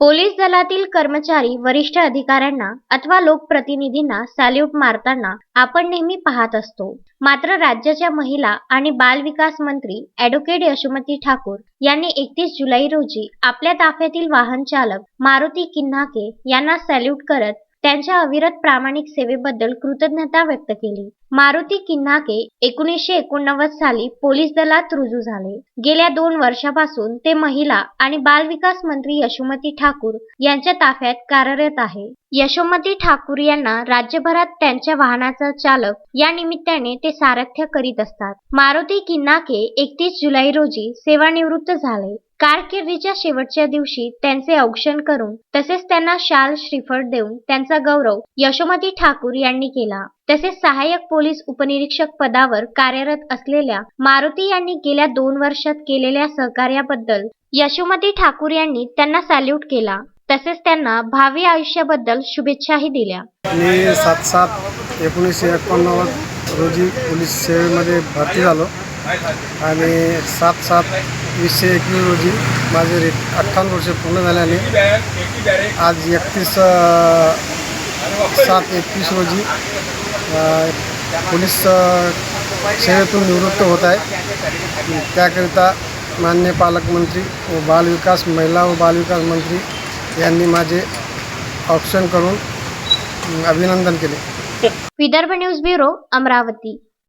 Police दलातील कर्मचारी वरिष्ठ अधिकाऱ्यांना अथवा लोकप्रतिनिधींना सॅल्यूट मारताना आपण नेहमी पाहत असतो. मात्र राज्याच्या महिला आणि बाल विकास मंत्री ॲडव्होकेट यशोमती ठाकूर यांनी एकतीस जुलै रोजी आपल्या ताफ्यातील वाहन चालक मारुती किन्हाके यांना सॅल्यूट करत त्यांच्या अविरत प्रामाणिक सेवेबद्दल कृतज्ञता व्यक्त केली. मारुती किन्हाके एकोणीसशे एकोणनव्वद साली पोलीस दलात रुजू झाले. गेल्या दोन वर्षापासून ते महिला आणि बाल विकास मंत्री यशोमती ठाकूर यांच्या ताफ्यात कार्यरत आहे. यशोमती ठाकूर यांना राज्यभरात त्यांच्या वाहनाचा चालक या निमित्ताने ते सारथ्य करीत असतात. मारुती किन्हाके एकतीस जुलै रोजी सेवानिवृत्त झाले. कारकिर्दीच्या शेवटच्या दिवशी त्यांचे औक्षण करून तसेच त्यांना शाल श्रीफळ देऊन त्यांचा गौरव यशोमती ठाकूर यांनी केला. तसेच सहाय्यक पोलीस उपनिरीक्षक पदावर कार्यरत असलेल्या मारुती यांनी गेल्या दोन वर्षात केलेल्या सहकार्याबद्दल यशोमती ठाकूर यांनी त्यांना सॅल्यूट केला. तसेच त्यांना भावी आयुष्याबद्दल शुभेच्छाही दिल्या. मी सात सात एकोणीसशे एकोणनव्वद रोजी पोलीस सेवेमध्ये भरती झालो. आणि सात सात वीसशे एकवीस रोजी माझे रे अठ्ठावन्न वर्षे पूर्ण झाल्याने आज एकतीस सात एकतीस रोजी पोलीस सेवेतून निवृत्त होत आहे. त्याकरिता मान्य पालकमंत्री व बालविकास महिला व बालविकास मंत्री यांनी माझे ऑप्शन करून अभिनंदन केले. Vidarbha news bureau Amravati.